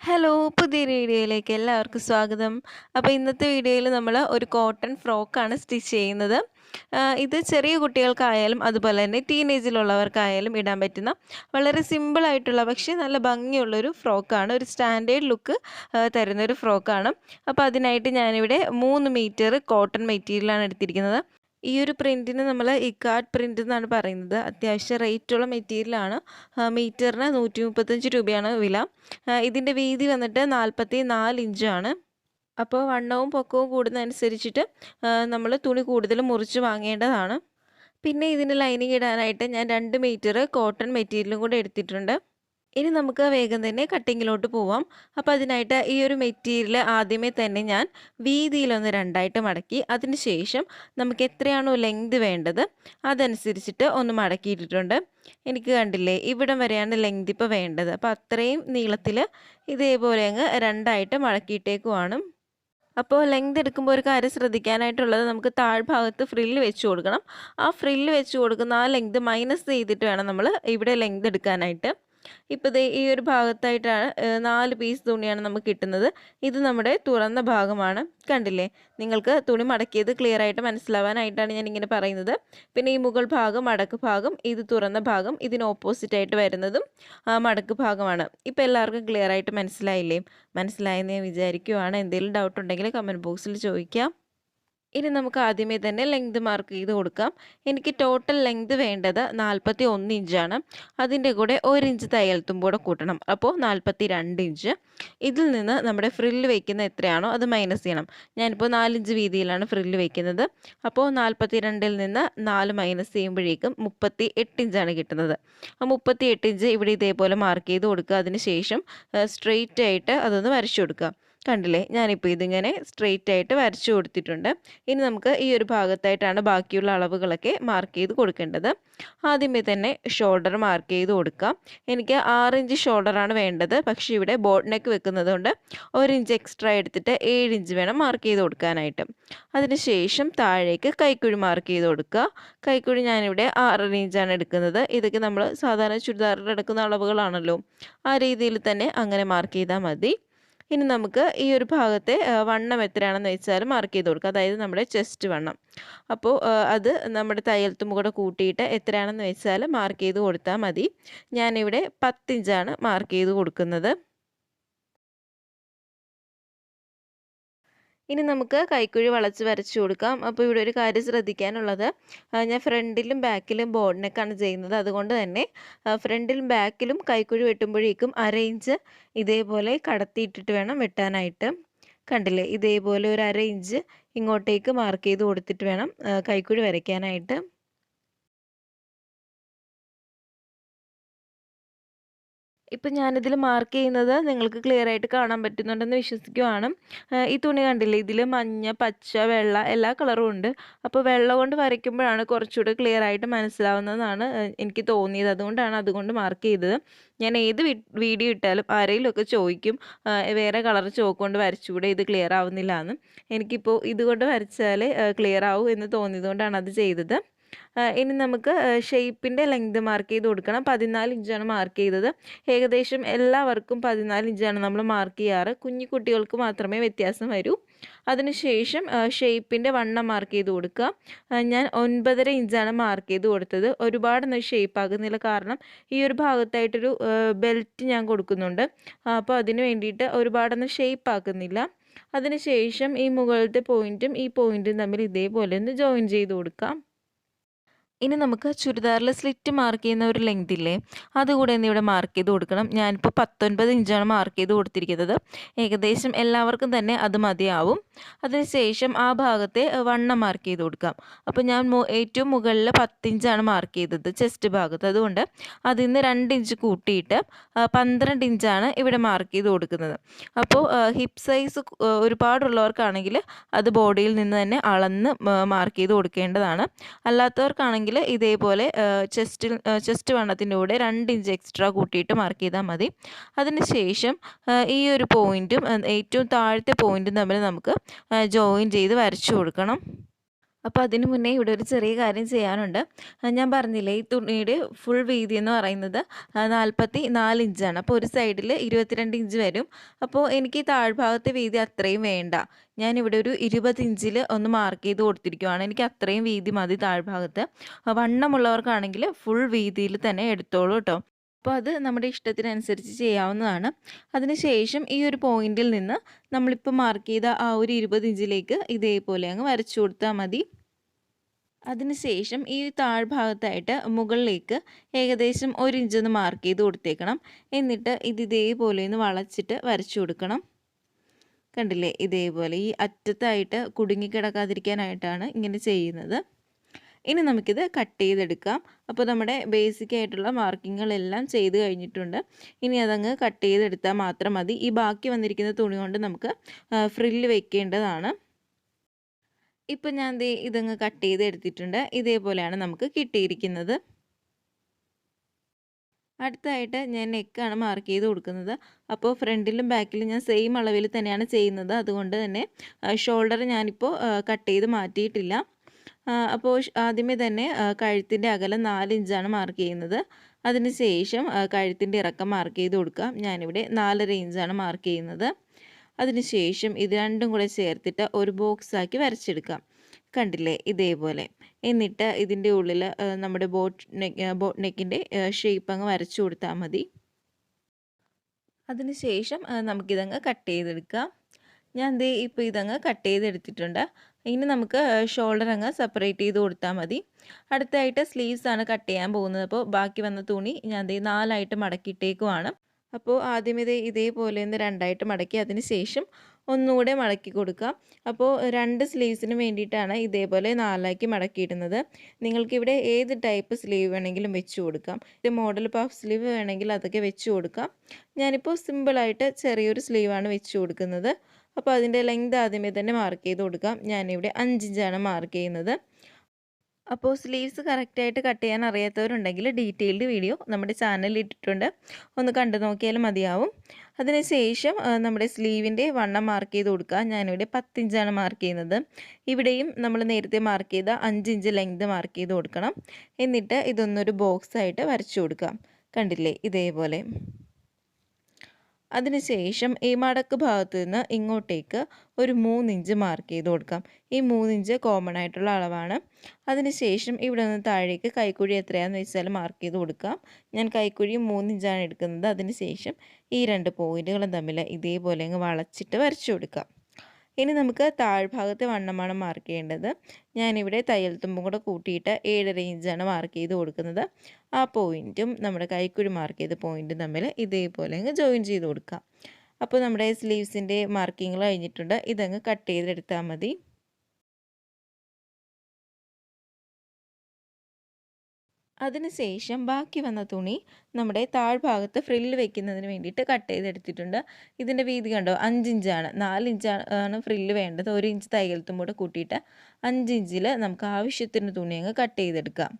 Hello പുതിയ വീഡിയോയിലേക്ക് എല്ലാവർക്കും സ്വാഗതം. അപ്പോൾ ഇന്നത്തെ വീഡിയോയിൽ നമ്മൾ ഒരു കോട്ടൺ ഫ്രോക്കാണ് സ്റ്റിച്ച് ചെയ്യുന്നത്. ഇത് ചെറിയ കുട്ടികൾക്കായാലും അതുപോലെ തന്നെ ടീനേജിലുള്ളവർക്കായാലും ഇടാൻ പറ്റുന്ന വളരെ സിമ്പിളായിട്ടുള്ള പക്ഷേ നല്ല ഭംഗിയുള്ളൊരു ഫ്രോക്കാണ്. ഒരു സ്റ്റാൻഡേർഡ് ലുക്ക് തരുന്നൊരു ഫ്രോക്കാണ്. അപ്പോൾ അതിനായിട്ട് ഞാനിവിടെ മൂന്ന് മീറ്റർ കോട്ടൺ മെറ്റീരിയലാണ് എടുത്തിരിക്കുന്നത്. ഈ ഒരു പ്രിന്റിന് നമ്മൾ ഇക്കാർഡ് പ്രിന്റ് എന്നാണ് പറയുന്നത്. അത്യാവശ്യം റേറ്റുള്ള മെറ്റീരിയലാണ് മീറ്ററിന് നൂറ്റി മുപ്പത്തഞ്ച് രൂപയാണ് വില. ഇതിന്റെ വീതി വന്നിട്ട് നാൽപ്പത്തി നാല് ഇഞ്ചാണ് അപ്പോൾ വണ്ണവും പൊക്കവും കൂടുന്നതനുസരിച്ചിട്ട് നമ്മൾ തുണി കൂടുതൽ മുറിച്ച് വാങ്ങേണ്ടതാണ്. പിന്നെ ഇതിന് ലൈനിങ് ഇടാനായിട്ട് ഞാൻ രണ്ട് മീറ്റർ കോട്ടൺ മെറ്റീരിയലും കൂടെ എടുത്തിട്ടുണ്ട്. ഇനി നമുക്ക് വേഗം തന്നെ കട്ടിങ്ങിലോട്ട് പോവാം. അപ്പോൾ അതിനായിട്ട് ഈ ഒരു മെറ്റീരിയൽ ആദ്യമേ തന്നെ ഞാൻ വീതിയിലൊന്ന് രണ്ടായിട്ട് മടക്കി അതിന് ശേഷം നമുക്ക് എത്രയാണോ ലെങ്ത് വേണ്ടത് അതനുസരിച്ചിട്ട് ഒന്ന് മടക്കിയിട്ടിട്ടുണ്ട്. എനിക്ക് കണ്ടില്ലേ ഇവിടം വരെയാണ് ലെങ്ത് ഇപ്പോൾ വേണ്ടത്. അപ്പോൾ അത്രയും നീളത്തിൽ ഇതേപോലെ അങ്ങ് രണ്ടായിട്ട് മടക്കിയിട്ടേക്കുവാണ്. അപ്പോൾ ലെങ്ത് എടുക്കുമ്പോൾ ഒരു കാര്യം ശ്രദ്ധിക്കാനായിട്ടുള്ളത് നമുക്ക് താഴ്ഭാഗത്ത് ഫ്രില്ല് വെച്ച് കൊടുക്കണം. ആ ഫ്രില്ല് വെച്ച് കൊടുക്കുന്ന ആ ലെങ്ത് മൈനസ് ചെയ്തിട്ട് വേണം നമ്മൾ ഇവിടെ ലെങ്ത് എടുക്കാനായിട്ട്. ഇപ്പോൾ ദേ ഈ ഒരു ഭാഗത്തായിട്ടാണ് നാല് പീസ് തുണിയാണ് നമുക്ക് കിട്ടുന്നത്. ഇത് നമ്മുടെ തുറന്ന ഭാഗമാണ്. കണ്ടില്ലേ? നിങ്ങൾക്ക് തുണി മടക്കിയത് ക്ലിയർ ആയിട്ട് മനസ്സിലാവാനായിട്ടാണ് ഞാൻ ഇങ്ങനെ പറയുന്നത്. പിന്നെ ഈ മുകൾ ഭാഗം മടക്ക് ഭാഗം ഇത് തുറന്ന ഭാഗം ഇതിന് ഓപ്പോസിറ്റ് ആയിട്ട് വരുന്നതും മടക്ക് ഭാഗമാണ്. ഇപ്പോൾ എല്ലാവർക്കും ക്ലിയർ ആയിട്ട് മനസ്സിലായില്ലേ? മനസ്സിലായെന്ന് ഞാൻ വിചാരിക്കുവാണ്. എന്തെങ്കിലും ഡൗട്ട് ഉണ്ടെങ്കിൽ കമന്റ് ബോക്സിൽ ചോദിക്കാം. ഇനി നമുക്ക് ആദ്യമേ തന്നെ ലെങ്ത് മാർക്ക് ചെയ്ത് കൊടുക്കാം. എനിക്ക് ടോട്ടൽ ലെങ്ത് വേണ്ടത് നാൽപ്പത്തി ഒന്ന് ഇഞ്ചാണ് അതിന്റെ കൂടെ ഒരു ഇഞ്ച് തയ്യൽത്തും കൂടെ കൂട്ടണം. അപ്പോൾ നാൽപ്പത്തി രണ്ട് ഇഞ്ച് ഇതിൽ നിന്ന് നമ്മുടെ ഫ്രില്ല് വയ്ക്കുന്ന എത്രയാണോ അത് മൈനസ് ചെയ്യണം. ഞാനിപ്പോൾ നാലിഞ്ച് വീതിയിലാണ് ഫ്രില്ല് വയ്ക്കുന്നത് അപ്പോൾ നാൽപ്പത്തി രണ്ടിൽ നിന്ന് നാല് മൈനസ് ചെയ്യുമ്പോഴേക്കും മുപ്പത്തി എട്ട് ഇഞ്ചാണ് കിട്ടുന്നത്. ആ മുപ്പത്തി എട്ട് ഇഞ്ച് ഇവിടെ ഇതേപോലെ മാർക്ക് ചെയ്ത് കൊടുക്കുക. അതിന് ശേഷം സ്ട്രെയിറ്റ് ആയിട്ട് അതൊന്ന് വരച്ചു കൊടുക്കുക. കണ്ടില്ലേ? ഞാനിപ്പോൾ ഇതിങ്ങനെ സ്ട്രെയിറ്റ് ആയിട്ട് വരച്ചു കൊടുത്തിട്ടുണ്ട്. ഇനി നമുക്ക് ഈ ഒരു ഭാഗത്തായിട്ടാണ് ബാക്കിയുള്ള അളവുകളൊക്കെ മാർക്ക് ചെയ്ത് കൊടുക്കേണ്ടത്. ആദ്യമേ തന്നെ ഷോൾഡർ മാർക്ക് ചെയ്ത് കൊടുക്കാം. എനിക്ക് ആറ് ഇഞ്ച് ഷോൾഡറാണ് വേണ്ടത്. പക്ഷേ ഇവിടെ ബോട്ട് നെക്ക് വെക്കുന്നത് കൊണ്ട് ഒരു ഇഞ്ച് എക്സ്ട്രാ എടുത്തിട്ട് ഏഴ് ഇഞ്ച് വേണം മാർക്ക് ചെയ്ത് കൊടുക്കാനായിട്ട്. അതിനുശേഷം താഴേക്ക് കൈക്കുഴി മാർക്ക് ചെയ്ത് കൊടുക്കുക. കൈക്കുഴി ഞാനിവിടെ ആറര ഇഞ്ചാണ് എടുക്കുന്നത്. ഇതൊക്കെ നമ്മൾ സാധാരണ ചുരിദാറിൽ എടുക്കുന്ന അളവുകളാണല്ലോ. ആ രീതിയിൽ തന്നെ അങ്ങനെ മാർക്ക് ചെയ്താൽ മതി. ഇനി നമുക്ക് ഈ ഒരു ഭാഗത്തെ വണ്ണം എത്രയാണെന്ന് വെച്ചാൽ മാർക്ക് ചെയ്ത് കൊടുക്കുക അതായത് നമ്മുടെ ചെസ്റ്റ് വണ്ണം. അപ്പോൾ അത് നമ്മുടെ തയ്യൽത്തും കൂടെ കൂട്ടിയിട്ട് എത്രയാണെന്ന് വെച്ചാൽ മാർക്ക് ചെയ്ത് കൊടുത്താൽ മതി. ഞാനിവിടെ പത്തിഞ്ചാണ് മാർക്ക് ചെയ്ത് കൊടുക്കുന്നത്. ഇനി നമുക്ക് കൈക്കുഴി വളച്ച് വരച്ചു കൊടുക്കാം. അപ്പോൾ ഇവിടെ ഒരു കാര്യം ശ്രദ്ധിക്കാനുള്ളത്. ഞാൻ ഫ്രണ്ടിലും ബാക്കിലും ബോർഡ് ചെയ്യുന്നത്. അതുകൊണ്ട് തന്നെ ഫ്രണ്ടിലും ബാക്കിലും കൈക്കുഴി വെട്ടുമ്പോഴേക്കും അര ഇഞ്ച് ഇതേപോലെ കടത്തിയിട്ടിട്ട് വേണം വെട്ടാനായിട്ട്. കണ്ടില്ലേ? ഇതേപോലെ ഒരു അര ഇഞ്ച് ഇങ്ങോട്ടേക്ക് മാർക്ക് ചെയ്ത് കൊടുത്തിട്ട് വേണം കൈക്കുഴി വരയ്ക്കാനായിട്ട്. ഇപ്പം ഞാനിതിൽ മാർക്ക് ചെയ്യുന്നത് നിങ്ങൾക്ക് ക്ലിയർ ആയിട്ട് കാണാൻ പറ്റുന്നുണ്ടെന്ന് വിശ്വസിക്കുവാണ്. ഈ തുണി കണ്ടില്ലേ? ഇതിൽ മഞ്ഞ പച്ച വെള്ള എല്ലാ കളറും ഉണ്ട്. അപ്പോൾ വെള്ള കൊണ്ട് വരയ്ക്കുമ്പോഴാണ് കുറച്ചുകൂടെ ക്ലിയർ ആയിട്ട് മനസ്സിലാവുന്നതെന്നാണ് എനിക്ക് തോന്നിയത്. അതുകൊണ്ടാണ് അതുകൊണ്ട് മാർക്ക് ചെയ്തത്. ഞാൻ ഏത് വീഡിയോ ഇട്ടാലും ആരെങ്കിലുമൊക്കെ ചോദിക്കും വേറെ കളർ ചോക്ക് കൊണ്ട് വരച്ചുകൂടെ ഇത് ക്ലിയർ ആവുന്നില്ല എന്ന് എനിക്കിപ്പോൾ ഇതുകൊണ്ട് വരച്ചാലേ ക്ലിയർ ആവും എന്ന് തോന്നിയതുകൊണ്ടാണ് അത് ചെയ്തത്. ഇനി നമുക്ക് ഷേപ്പിന്റെ ലെങ്ത് മാർക്ക് ചെയ്ത് കൊടുക്കണം. പതിനാല് ഇഞ്ചാണ് മാർക്ക് ചെയ്തത്. ഏകദേശം എല്ലാവർക്കും പതിനാല് ഇഞ്ചാണ് നമ്മൾ മാർക്ക് ചെയ്യാറ്. കുഞ്ഞു കുട്ടികൾക്ക് മാത്രമേ വ്യത്യാസം വരൂ. അതിനുശേഷം ഷേപ്പിന്റെ വണ്ണം മാർക്ക് ചെയ്ത് കൊടുക്കുക. ഞാൻ ഒൻപതര ഇഞ്ചാണ് മാർക്ക് ചെയ്ത് കൊടുത്തത്. ഒരുപാടൊന്നും ഷേപ്പ് ആകുന്നില്ല. കാരണം ഈ ഒരു ഭാഗത്തായിട്ടൊരു ബെൽറ്റ് ഞാൻ കൊടുക്കുന്നുണ്ട്. അപ്പോൾ അതിന് വേണ്ടിയിട്ട് ഒരുപാടൊന്നും ഷേപ്പ് ആക്കുന്നില്ല. അതിനുശേഷം ഈ മുകളിലത്തെ പോയിന്റും ഈ പോയിന്റും തമ്മിൽ ഇതേപോലെ ഒന്ന് ജോയിൻ ചെയ്ത് കൊടുക്കാം. ഇനി നമുക്ക് ചുരിദാറിൽ സ്ലിറ്റ് മാർക്ക് ചെയ്യുന്ന ഒരു ലെങ്ത് ഇല്ലേ? അതുകൂടെ ഒന്ന് ഇവിടെ മാർക്ക് ചെയ്ത് കൊടുക്കണം. ഞാനിപ്പോൾ പത്തൊൻപത് ഇഞ്ചാണ് മാർക്ക് ചെയ്ത് കൊടുത്തിരിക്കുന്നത്. ഏകദേശം എല്ലാവർക്കും തന്നെ അത് മതിയാവും. അതിനുശേഷം ആ ഭാഗത്തെ വണ്ണം മാർക്ക് ചെയ്ത് കൊടുക്കാം. അപ്പോൾ ഞാൻ ഏറ്റവും മുകളിൽ പത്തിഞ്ചാണ് മാർക്ക് ചെയ്തത് ചെസ്റ്റ് ഭാഗത്ത്. അതുകൊണ്ട് അതിൽ നിന്ന് രണ്ട് ഇഞ്ച് കൂട്ടിയിട്ട് പന്ത്രണ്ട് ഇഞ്ചാണ് ഇവിടെ മാർക്ക് ചെയ്ത് കൊടുക്കുന്നത്. അപ്പോൾ ഹിപ്പ് സൈസ് ഒരുപാടുള്ളവർക്കാണെങ്കിൽ അത് ബോഡിയിൽ നിന്ന് തന്നെ അളന്ന് മാർക്ക് ചെയ്ത് കൊടുക്കേണ്ടതാണ്. അല്ലാത്തവർക്കാണെങ്കിൽ ഇതേപോലെ ചെസ്റ്റിൽ ചെസ്റ്റ് വണ്ണത്തിന്റെ കൂടെ രണ്ട് ഇഞ്ച് എക്സ്ട്രാ കൂട്ടിയിട്ട് മാർക്ക് ചെയ്താൽ മതി. അതിനുശേഷം ശേഷം ഈ ഒരു പോയിന്റും ഏറ്റവും താഴത്തെ പോയിന്റും തമ്മിൽ നമുക്ക് ജോയിൻ ചെയ്ത് വരച്ചു കൊടുക്കണം. അപ്പോൾ അതിന് മുന്നേ ഇവിടെ ഒരു ചെറിയ കാര്യം ചെയ്യാനുണ്ട്. ഞാൻ പറഞ്ഞില്ലേ ഈ തുണിയുടെ ഫുൾ വീതി എന്ന് പറയുന്നത് നാൽപ്പത്തി നാല് ഇഞ്ചാണ് അപ്പോൾ ഒരു സൈഡിൽ ഇരുപത്തിരണ്ട് ഇഞ്ച് വരും. അപ്പോൾ എനിക്ക് താഴ്ഭാഗത്തെ വീതി അത്രയും വേണ്ട. ഞാനിവിടെ ഒരു ഇരുപത് ഇഞ്ചിൽ ഒന്ന് മാർക്ക് ചെയ്ത് കൊടുത്തിരിക്കുവാണ്. എനിക്ക് അത്രയും വീതി മതി താഴ്ഭാഗത്ത്. വണ്ണമുള്ളവർക്കാണെങ്കിൽ ഫുൾ വീതിയിൽ തന്നെ എടുത്തോളൂ കേട്ടോ. അപ്പോൾ അത് നമ്മുടെ ഇഷ്ടത്തിനനുസരിച്ച് ചെയ്യാവുന്നതാണ്. അതിനുശേഷം ഈ ഒരു പോയിന്റിൽ നിന്ന് നമ്മളിപ്പോൾ മാർക്ക് ചെയ്ത ആ ഒരു ഇരുപത് ഇഞ്ചിലേക്ക് ഇതേപോലെ അങ്ങ് വരച്ചു കൊടുത്താൽ മതി. അതിനുശേഷം ഈ താഴ്ഭാഗത്തായിട്ട് മുകളിലേക്ക് ഏകദേശം ഒരു ഇഞ്ചൊന്ന് മാർക്ക് ചെയ്ത് കൊടുത്തേക്കണം. എന്നിട്ട് ഇത് ഇതേപോലെ ഒന്ന് വളച്ചിട്ട് വരച്ചു കൊടുക്കണം. കണ്ടില്ലേ? ഇതേപോലെ ഈ അറ്റത്തായിട്ട് കുടുങ്ങിക്കിടക്കാതിരിക്കാനായിട്ടാണ് ഇങ്ങനെ ചെയ്യുന്നത്. ഇനി നമുക്കിത് കട്ട് ചെയ്തെടുക്കാം. അപ്പോൾ നമ്മുടെ ബേസിക് ആയിട്ടുള്ള മാർക്കിങ്ങുകളെല്ലാം ചെയ്ത് കഴിഞ്ഞിട്ടുണ്ട്. ഇനി അതങ്ങ് കട്ട് ചെയ്തെടുത്താൽ മാത്രം മതി. ഈ ബാക്കി വന്നിരിക്കുന്ന തുണി കൊണ്ട് നമുക്ക് ഫ്രില്ല് വെക്കേണ്ടതാണ്. ഇപ്പം ഞാൻ ദേ ഇതങ്ങ് കട്ട് ചെയ്ത് എടുത്തിട്ടുണ്ട്. ഇതേപോലെയാണ് നമുക്ക് കിട്ടിയിരിക്കുന്നത്. അടുത്തായിട്ട് ഞാൻ നെക്കാണ് മാർക്ക് ചെയ്ത് കൊടുക്കുന്നത്. അപ്പോൾ ഫ്രണ്ടിലും ബാക്കിലും ഞാൻ സെയിം അളവിൽ തന്നെയാണ് ചെയ്യുന്നത്. അതുകൊണ്ട് തന്നെ ഷോൾഡർ ഞാനിപ്പോൾ കട്ട് ചെയ്ത് മാറ്റിയിട്ടില്ല. അപ്പോൾ ആദ്യമേ തന്നെ കഴുത്തിന്റെ അകലം നാല് ഇഞ്ചാണ് മാർക്ക് ചെയ്യുന്നത്. അതിന് ശേഷം കഴുത്തിന്റെ ഇറക്കം മാർക്ക് ചെയ്ത് കൊടുക്കാം. ഞാനിവിടെ നാലര ഇഞ്ചാണ് മാർക്ക് ചെയ്യുന്നത്. അതിന് ശേഷം ഇത് രണ്ടും കൂടെ ചേർത്തിട്ട് ഒരു ബോക്സാക്കി വരച്ചെടുക്കാം. കണ്ടില്ലേ? ഇതേപോലെ. എന്നിട്ട് ഇതിന്റെ ഉള്ളിൽ നമ്മുടെ ബോട്ട് നെക്ക് ബോട്ട് നെക്കിന്റെ ഷേപ്പ് അങ്ങ് വരച്ചു കൊടുത്താൽ മതി. അതിനുശേഷം നമുക്കിതങ്ങ് കട്ട് ചെയ്തെടുക്കാം. ഞാൻ ദേ ഇപ്പോൾ ഇതങ്ങ് കട്ട് ചെയ്തെടുത്തിട്ടുണ്ട്. ഇനി നമുക്ക് ഷോൾഡർ അങ്ങ് സെപ്പറേറ്റ് ചെയ്ത് കൊടുത്താൽ മതി. അടുത്തായിട്ട് സ്ലീവ്സ് ആണ് കട്ട് ചെയ്യാൻ പോകുന്നത്. അപ്പോൾ ബാക്കി വന്ന തുണി ഞാൻ ദേ നാലായിട്ട് മടക്കിയിട്ടേക്കുവാണ്. അപ്പോൾ ആദ്യം ഇത് ഇതേപോലെ ഒന്ന് രണ്ടായിട്ട് മടക്കി അതിന് ശേഷം ഒന്നുകൂടെ മടക്കി കൊടുക്കാം. അപ്പോൾ രണ്ട് സ്ലീവ്സിന് വേണ്ടിയിട്ടാണ് ഇതേപോലെ നാലാക്കി മടക്കിയിടുന്നത്. നിങ്ങൾക്കിവിടെ ഏത് ടൈപ്പ് സ്ലീവ് വേണമെങ്കിലും വെച്ച് കൊടുക്കാം. ഇത് മോഡൽ പഫ് സ്ലീവ് വേണമെങ്കിൽ അതൊക്കെ വെച്ച് കൊടുക്കാം. ഞാനിപ്പോൾ സിമ്പിളായിട്ട് ചെറിയൊരു സ്ലീവാണ് വെച്ച് കൊടുക്കുന്നത്. അപ്പോൾ അതിന്റെ ലെങ്ത് ആദ്യമേ തന്നെ മാർക്ക് ചെയ്ത് കൊടുക്കാം. ഞാനിവിടെ അഞ്ചിഞ്ചാണ് മാർക്ക് ചെയ്യുന്നത്. അപ്പോൾ സ്ലീവ്സ് കറക്റ്റായിട്ട് കട്ട് ചെയ്യാൻ അറിയാത്തവരുണ്ടെങ്കിൽ ഡീറ്റെയിൽഡ് വീഡിയോ നമ്മുടെ ചാനലിൽ ഇട്ടിട്ടുണ്ട്. ഒന്ന് കണ്ടു നോക്കിയാൽ മതിയാവും. അതിനുശേഷം നമ്മുടെ സ്ലീവിന്റെ വണ്ണം മാർക്ക് ചെയ്ത് കൊടുക്കുക. ഞാനിവിടെ പത്തിഞ്ചാണ് മാർക്ക് ചെയ്യുന്നത്. ഇവിടെയും നമ്മൾ നേരത്തെ മാർക്ക് ചെയ്ത അഞ്ചിഞ്ച് ലെങ്ത് മാർക്ക് ചെയ്ത് കൊടുക്കണം. എന്നിട്ട് ഇതൊന്നൊരു ബോക്സായിട്ട് വരച്ചു കൊടുക്കാം കണ്ടില്ലേ? ഇതേപോലെ. അതിനുശേഷം ഈ മടക്ക് ഭാഗത്ത് നിന്ന് ഇങ്ങോട്ടേക്ക് ഒരു മൂന്നിഞ്ച് മാർക്ക് ചെയ്ത് കൊടുക്കാം. ഈ മൂന്നിഞ്ച് കോമൺ ആയിട്ടുള്ള അളവാണ്. അതിനുശേഷം ഇവിടെ നിന്ന് താഴേക്ക് കൈക്കുഴി എത്രയാണെന്ന് വെച്ചാൽ മാർക്ക് ചെയ്ത് കൊടുക്കാം. ഞാൻ കൈക്കുഴി മൂന്നിഞ്ചാണ് എടുക്കുന്നത്. അതിനുശേഷം ഈ രണ്ട് പോയിന്റുകളും തമ്മിൽ ഇതേപോലെ അങ്ങ് വളച്ചിട്ട് വരച്ചു കൊടുക്കാം. ഇനി നമുക്ക് താഴ്ഭാഗത്ത് വണ്ണമാണ് മാർക്ക് ചെയ്യേണ്ടത്. ഞാനിവിടെ തയ്യൽ തുമ്പും കൂടെ കൂട്ടിയിട്ട് ഏഴര ഇഞ്ചാണ് മാർക്ക് ചെയ്ത് കൊടുക്കുന്നത്. ആ പോയിന്റും നമ്മുടെ കൈക്കുഴി മാർക്ക് ചെയ്ത പോയിന്റും തമ്മിൽ ഇതേപോലെ അങ്ങ് ജോയിൻ ചെയ്ത് കൊടുക്കാം. അപ്പോൾ നമ്മുടെ സ്ലീവ്സിന്റെ മാർക്കിങ്ങൾ കഴിഞ്ഞിട്ടുണ്ട്. ഇതങ്ങ് കട്ട് ചെയ്തെടുത്താൽ മതി. അതിനുശേഷം ബാക്കി വന്ന തുണി നമ്മുടെ താഴ്ഭാഗത്ത് ഫ്രില്ല് വെക്കുന്നതിന് വേണ്ടിയിട്ട് കട്ട് ചെയ്തെടുത്തിട്ടുണ്ട്. ഇതിന്റെ വീതി കണ്ടോ? അഞ്ചിഞ്ചാണ് നാലിഞ്ചാണ് ഫ്രില്ല് വേണ്ടത്. ഒരു ഇഞ്ച് തയ്യൽ കൂടെ കൂട്ടിയിട്ട് അഞ്ചിഞ്ചിൽ നമുക്ക് ആവശ്യത്തിന് തുണി അങ്ങ് കട്ട് ചെയ്തെടുക്കാം.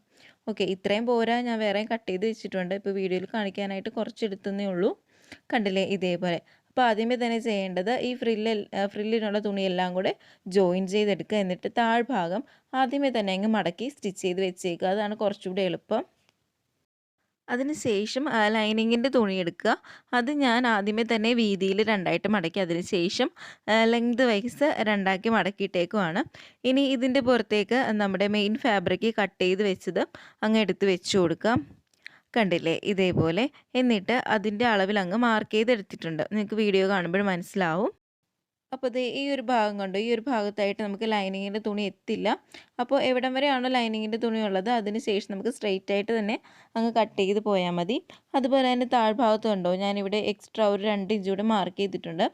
ഓക്കെ ഇത്രയും പോരാ. ഞാൻ വേറെയും കട്ട് ചെയ്ത് വെച്ചിട്ടുണ്ട്. ഇപ്പോൾ വീഡിയോയിൽ കാണിക്കാനായിട്ട് കുറച്ച് എടുത്തതേ ഉള്ളൂ. കണ്ടില്ലേ? ഇതേപോലെ. അപ്പോൾ ആദ്യമേ തന്നെ ചെയ്യേണ്ടത് ഈ ഫ്രില്ല് ഫ്രില്ലിനുള്ള തുണിയെല്ലാം കൂടെ ജോയിൻ ചെയ്തെടുക്കുക. എന്നിട്ട് താഴ്ഭാഗം ആദ്യമേ തന്നെ അങ്ങ് മടക്കി സ്റ്റിച്ച് ചെയ്ത് വെച്ചേക്കുക. അതാണ് കുറച്ചുകൂടെ എളുപ്പം. അതിനുശേഷം ലൈനിങ്ങിന്റെ തുണി എടുക്കുക. അത് ഞാൻ ആദ്യമേ തന്നെ വീതിയിൽ രണ്ടായിട്ട് മടക്കി അതിനുശേഷം ലെങ്ത് വൈസ് രണ്ടാക്കി മടക്കിയിട്ടേക്കുമാണ് ഇനി ഇതിന്റെ പുറത്തേക്ക് നമ്മുടെ മെയിൻ ഫാബ്രിക് കട്ട് ചെയ്ത് വെച്ചത് അങ്ങ് എടുത്ത് വെച്ച് കൊടുക്കാം. കണ്ടില്ലേ? ഇതേപോലെ. എന്നിട്ട് അതിന്റെ അളവിൽ അങ്ങ് മാർക്ക് ചെയ്തെടുത്തിട്ടുണ്ട്. നിങ്ങൾക്ക് വീഡിയോ കാണുമ്പോൾ മനസ്സിലാവും. അപ്പോൾ ഇത് ഈ ഒരു ഭാഗം കൊണ്ട്? ഈ ഒരു ഭാഗത്തായിട്ട് നമുക്ക് ലൈനിങ്ങിന്റെ തുണി എത്തില്ല. അപ്പോൾ എവിടം വരെയാണോ ലൈനിങ്ങിന്റെ തുണി ഉള്ളത് അതിന് ശേഷം നമുക്ക് സ്ട്രെയിറ്റ് ആയിട്ട് തന്നെ അങ്ങ് കട്ട് ചെയ്ത് പോയാൽ മതി. അതുപോലെ തന്നെ താഴ്ഭാഗത്ത് കണ്ടോ? ഞാനിവിടെ എക്സ്ട്രാ ഒരു രണ്ട് ഇഞ്ച് കൂടെ മാർക്ക് ചെയ്തിട്ടുണ്ട്.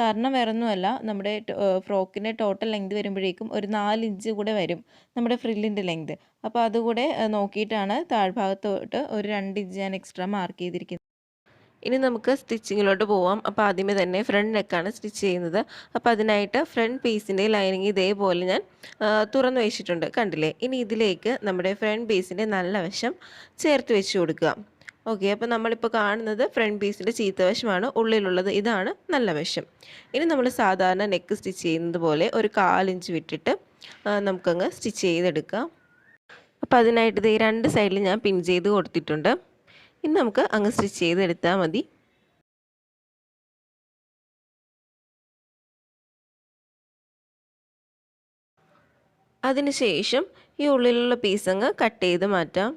കാരണം വേറെ ഒന്നുമല്ല നമ്മുടെ ഫ്രോക്കിന്റെ ടോട്ടൽ ലെങ്ത് വരുമ്പോഴേക്കും ഒരു നാല് ഇഞ്ച് കൂടെ വരും നമ്മുടെ ഫ്രില്ലിന്റെ ലെങ്ത് അപ്പോൾ അതുകൂടെ നോക്കിയിട്ടാണ് താഴ്ഭാഗത്തോട്ട് ഒരു രണ്ട് ഇഞ്ച് ഞാൻ എക്സ്ട്രാ മാർക്ക് ചെയ്തിരിക്കുന്നത്. ഇനി നമുക്ക് സ്റ്റിച്ചിങ്ങിലോട്ട് പോവാം. അപ്പോൾ ആദ്യമേ തന്നെ ഫ്രണ്ട് നെക്കാണ് സ്റ്റിച്ച് ചെയ്യുന്നത്. അപ്പോൾ അതിനായിട്ട് ഫ്രണ്ട് പീസിന്റെ ലൈനിങ് ഇതേപോലെ ഞാൻ തുറന്നു വെച്ചിട്ടുണ്ട്. കണ്ടില്ലേ? ഇനി ഇതിലേക്ക് നമ്മുടെ ഫ്രണ്ട് പീസിന്റെ നല്ല വശം ചേർത്ത് വെച്ച് കൊടുക്കുക. ഓക്കെ അപ്പോൾ നമ്മളിപ്പോൾ കാണുന്നത് ഫ്രണ്ട് പീസിന്റെ ചീത്ത വശമാണ്. ഉള്ളിലുള്ളത് ഇതാണ് നല്ല വശം. ഇനി നമ്മൾ സാധാരണ നെക്ക് സ്റ്റിച്ച് ചെയ്യുന്നത് പോലെ ഒരു കാലിഞ്ച് വിട്ടിട്ട് നമുക്കങ്ങ് സ്റ്റിച്ച് ചെയ്തെടുക്കാം. അപ്പോൾ അതിനായിട്ട് ഇത് രണ്ട് സൈഡിൽ ഞാൻ പിൻ ചെയ്ത് കൊടുത്തിട്ടുണ്ട്. ഇനി നമുക്ക് അങ്ങ് സ്റ്റിച്ച് ചെയ്തെടുത്താൽ മതി. അതിനുശേഷം ഈ ഉള്ളിലുള്ള പീസ് അങ്ങ് കട്ട് ചെയ്ത് മാറ്റാം.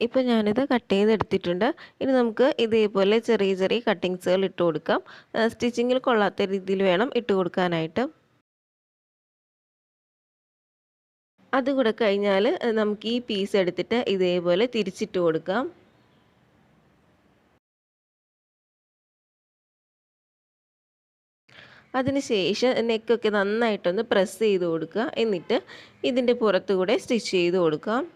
ഇപ്പോൾ ഞാനിത് കട്ട് ചെയ്തെടുത്തിട്ടുണ്ട്. ഇനി നമുക്ക് ഇതേപോലെ ചെറിയ ചെറിയ കട്ടിങ്സുകൾ ഇട്ട് കൊടുക്കാം. സ്റ്റിച്ചിങ്ങിൽ കൊള്ളാത്ത രീതിയിൽ വേണം ഇട്ട് കൊടുക്കാനായിട്ട്. അതുകൂടെ കഴിഞ്ഞാൽ നമുക്ക് ഈ പീസ് എടുത്തിട്ട് ഇതേപോലെ തിരിച്ചിട്ട് കൊടുക്കാം. അതിനുശേഷം നെക്കൊക്കെ നന്നായിട്ടൊന്ന് പ്രസ് ചെയ്ത് കൊടുക്കുക. എന്നിട്ട് ഇതിന്റെ പുറത്തുകൂടെ സ്റ്റിച്ച് ചെയ്ത് കൊടുക്കാം.